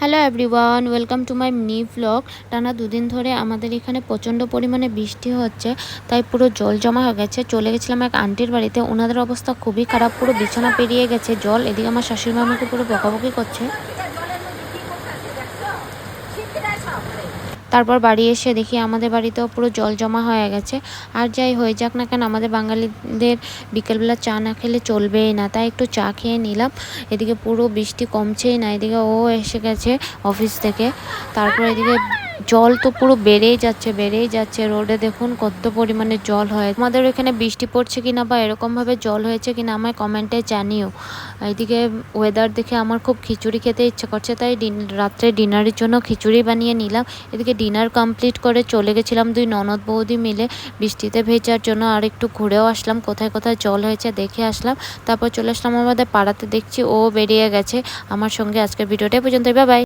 Hello everyone welcome to my new blog টানা দুদিন ধরে আমাদের এখানে প্রচণ্ড পরিমাণে বৃষ্টি হচ্ছে, তাই পুরো জল জমা হয়ে গেছে। চলে গেছিলাম এক আন্টির বাড়িতে, ওনাদের অবস্থা খুবই খারাপ, পুরো বিছানা পেরিয়ে গেছে, জল। এদিকে আমার শাশুড়ি মামাকে পুরো বকাবকি করছে। তারপর বাড়ি এসে দেখি আমাদের বাড়িতেও পুরো জল জমা হয়ে গেছে। আর যাই হয়ে যাক না কেন, আমাদের বাঙালিদের বিকেলবেলা চা না খেলে চলবেই না। তাই একটু চা খেয়ে নিলাম। এদিকে পুরো বৃষ্টি কমছেই না, এদিকে ও এসে গেছে অফিস থেকে। তারপর এদিকে জল তো পুরো বেড়েই যাচ্ছে বেড়েই যাচ্ছে। রোডে দেখুন কত পরিমাণে জল হয়। আমাদের এখানে বৃষ্টি পড়ছে কিনা বা এরকমভাবে জল হয়েছে কিনা আমায় কমেন্টে জানিও। এইদিকে ওয়েদার দেখে আমার খুব খিচুড়ি খেতে ইচ্ছে করছে, তাই রাত্রে ডিনারের জন্য খিচুড়ি বানিয়ে নিলাম। এদিকে ডিনার কমপ্লিট করে চলে গেছিলাম দুই ননদ বৌদি মিলে বৃষ্টিতে ভেজার জন্য। আর একটু ঘুরেও আসলাম, কোথায় কোথায় জল হয়েছে দেখে আসলাম। তারপর চলে আসলাম আমাদের পাড়াতে, দেখছি ও বেরিয়ে গেছে। আমার সঙ্গে আজকের ভিডিওটা পর্যন্ত বাই